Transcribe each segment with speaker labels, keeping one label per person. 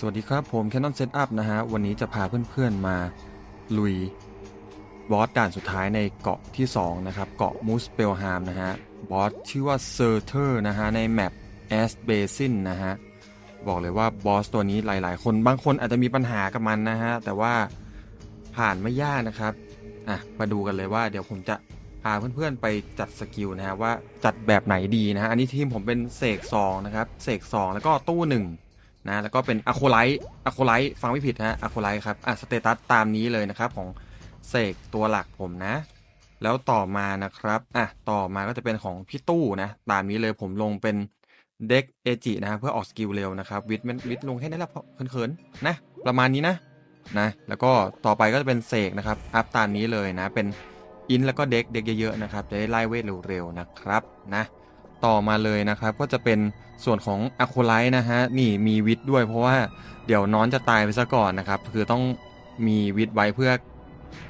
Speaker 1: สวัสดีครับผม Canon Setup นะฮะ วันนี้จะพาเพื่อนๆมาลุยบอสด่านสุดท้ายในเกาะที่ 2 นะครับ เกาะมูสเปลฮามนะฮะ บอสชื่อว่าเซอร์เทอร์นะฮะ ในแมปแอสเบซินนะฮะ บอกเลยว่าบอสตัวนี้หลายๆ คนบางคนอาจจะมีปัญหากับมันนะฮะ แต่ว่าผ่านไม่ยากนะครับ อะ มาดูกันเลยว่าเดี๋ยวผมจะพาเพื่อนๆไปจัดสกิลนะฮะว่าจัดแบบไหนดีนะฮะ อันนี้ทีมผมเป็นเสก2นะครับ เสก2 แล้วก็ตู้ห นะแล้วก็เป็นอะโคไลท์อะโคไลท์ฟังไม่ผิดฮะอะโคไลท์ครับอะสเตตัสตามนี้เลยนะครับของเสกตัวหลักผมนะ แล้วต่อมานะครับอะต่อมาก็จะเป็นของพี่ตู้นะตามนี้เลยผมลงเป็นเด็กเอจินะเพื่อออกสกิลเร็วนะครับวิทมันวิทลงแค่นี้แหละเพราะเขินๆนะประมาณนี้นะนะแล้วก็ต่อไปก็จะเป็นเสกนะครับอัพตามนี้เลยนะเป็นอินแล้วก็เด็กเด็กเยอะๆนะครับจะได้ไล่เวทเร็วๆนะครับนะ ต่อมาเลยนะครับ ก็จะเป็นส่วนของอะโคไลท์นะฮะนี่มีวิทย์ด้วยเพราะว่าเดี๋ยวน้อนจะตายไปซะก่อนนะครับ คือต้องมีวิทย์ไว้เพื่อ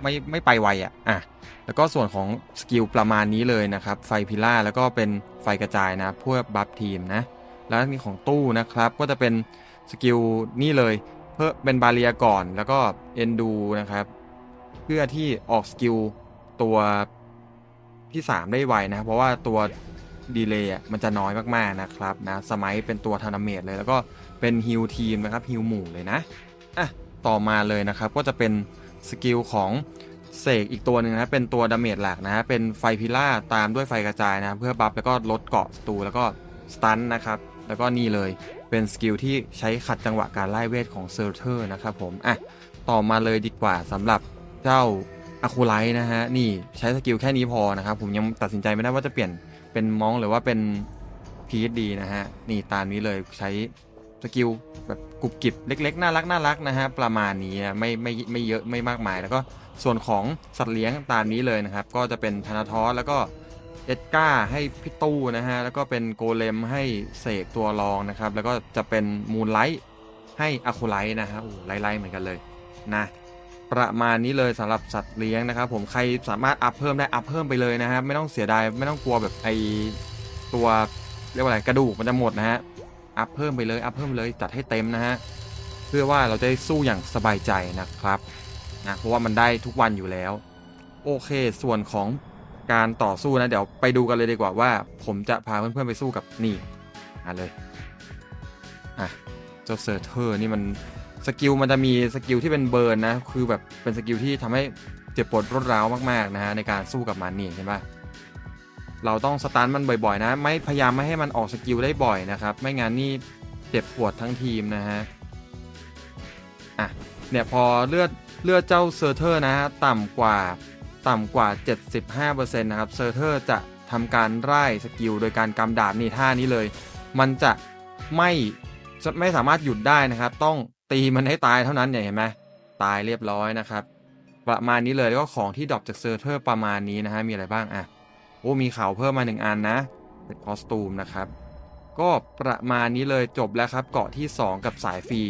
Speaker 1: ไม่ไม่ไปไวอะอะแล้วก็ส่วนของสกิลประมาณนี้เลยนะครับ ไฟพิล่าแล้วก็เป็นไฟกระจายนะเพื่อบัฟทีมนะ แล้วนี่ของตู้นะครับก็จะเป็นสกิลนี่เลยเพื่อเป็นบาเรียก่อนแล้วก็เอนดูนะครับ เพื่อที่ออกสกิลตัวที่ 3 ได้ไวนะ เพราะว่าตัว ดีเลย์อะมันจะน้อยมากๆนะครับนะสมัยเป็นตัวธนาเมตเลย แล้วก็เป็นฮิลทีมนะครับฮิลหมู่เลยนะอะต่อมาเลยนะครับก็จะเป็นสกิลของเสกอีกตัวหนึ่งนะเป็นตัวดาเมจหลักนะเป็นไฟพิล่าตามด้วยไฟกระจายนะเพื่อบัฟแล้วก็ลดเกาะศัตรูแล้วก็สตันนะครับแล้วก็นี่เลยเป็นสกิลที่ใช้ขัดจังหวะการไล่เวทของเซอร์เทอร์นะครับผมอะต่อมาเลยดีกว่าสำหรับเจ้าอะคูไลท์นะฮะนี่ใช้สกิลแค่นี้พอนะครับผมยังตัดสินใจไม่ได้ว่าจะเปลี่ยน เป็นมองหรือว่าเป็น PSD นะฮะ นี่ตามนี้เลยใช้สกิลแบบกรุบกริบเล็กๆ น่ารักน่ารักนะฮะ ประมาณนี้นะไม่ไม่ไม่เยอะไม่มากมาย แล้วก็ส่วนของสัตว์เลี้ยงตามนี้เลยนะครับ ก็จะเป็นธนาทอสแล้วก็เอ็ดก้าให้พี่ตู้นะฮะ แล้วก็เป็นโกเลมให้เสกตัวรองนะครับ แล้วก็จะเป็นมูนไลท์ให้อะคูไลท์นะฮะโอ้ไล่ๆเหมือนกันเลยนะ ประมาณนี้เลยสำหรับสัตว์เลี้ยงนะครับ ผมใครสามารถอัพเพิ่มได้อัพเพิ่มไปเลยนะครับไม่ต้องเสียดายไม่ต้องกลัวแบบไอตัวเรียกว่าอะไรกระดูกมันจะหมดนะฮะอัพเพิ่มไปเลยอัพเพิ่มเลยจัดให้เต็มนะฮะเพื่อว่าเราจะได้สู้อย่างสบายใจนะครับนะเพราะว่ามันได้ทุกวันอยู่แล้ว โอเค ส่วนของการต่อสู้นะ เดี๋ยวไปดูกันเลยดีกว่าว่า ผมจะพาเพื่อนๆไปสู้กับนี่มาเลยอะเจ้าเซอร์เทอร์นี่มัน สกิลมันจะมีสกิลที่เป็นเบิร์นนะ คือแบบเป็นสกิลที่ทำให้เจ็บปวดรวดร้าวมากๆนะฮะในการสู้กับมันนี่เห็นปะเราต้องสตันมันบ่อยๆนะ ไม่พยายามไม่ให้มันออกสกิลได้บ่อยนะครับ ไม่งั้นนี่เจ็บปวดทั้งทีมนะฮะ อะ เนี่ยพอเลือดเลือดเจ้าเซอร์เทอร์นะฮะต่ำกว่าต่ำกว่า 75%นะครับเซอร์เทอร์จะทำการไล่สกิลโดยการกำดาบนี่ท่านี้เลย มันจะไม่จะไม่สามารถหยุดได้นะครับ ต้อง ตีมันให้ตายเท่านั้นเนี่ยเห็นไหมตายเรียบร้อยนะครับ ประมาณนี้เลยแล้วก็ของที่ดรอปจากเซอร์เทอร์ประมาณนี้นะฮะมีอะไรบ้างอะโอ้มีเขาเพิ่มมาหนึ่งอันนะเป็นคอสตูมนะครับ ก็ประมาณนี้เลยจบแล้วครับ เกาะที่ 2 กับสายฟรี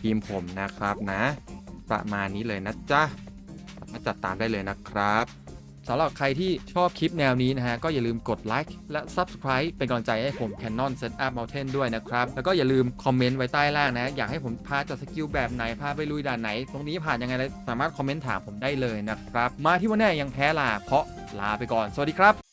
Speaker 1: ทีมผมนะครับนะ ประมาณนี้เลยนะจ๊ะสามารถจัดตามได้เลยนะครับ สำหรับใครที่ชอบคลิปแนวนี้นะฮะ ก็อย่าลืมกดไลค์และ Subscribe เป็นกำลังใจให้ผม Canon Setup Mountain ด้วยนะครับ แล้วก็อย่าลืมคอมเมนต์ไว้ใต้ล่างนะ อยากให้ผมพาจัดสกิลแบบไหน พาไปลุยด่านไหน ตรงนี้ผ่านยังไงสามารถคอมเมนต์ถามผมได้เลยนะครับ มาที่วันนี้ยังแพ้ลาเพราะลาไปก่อน สวัสดีครับ